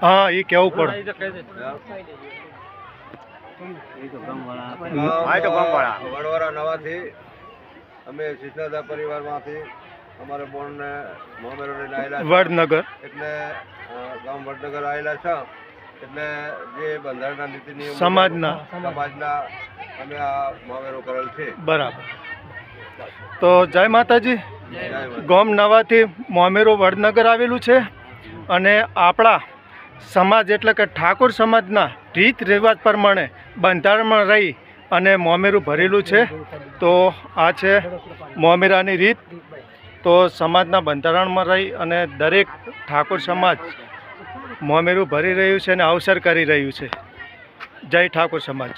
હા એ કેવું પડે. વડવાળા નવાથી અમે શિષ્ણાદા પરિવારમાંથી અમારે બોનને મોમેરો લઈને આવેલા વડનગર. એટલે ગામ વડનગર આવેલા છે. એટલે જે બંધારણના નીતિ નિયમ સમાજના. સમાજના અમે આ મોમેરો કરેલ છે. બરાબર. તો જય માતાજી. ગોમ નવાથી મોમેરો વડનગર આવેલું છે અને આપણા સમાજ એટલે કે ઠાકોર સમાજના રીત રિવાજ પ્રમાણે બંધારણમાં રહી અને મોમેરું ભરેલું છે. તો આ છે મોમેરાની રીત. તો સમાજના બંધારણમાં રહી અને દરેક ઠાકોર સમાજ મોમેરું ભરી રહ્યું છે અને અવસર કરી રહ્યું છે. જય ઠાકોર સમાજ.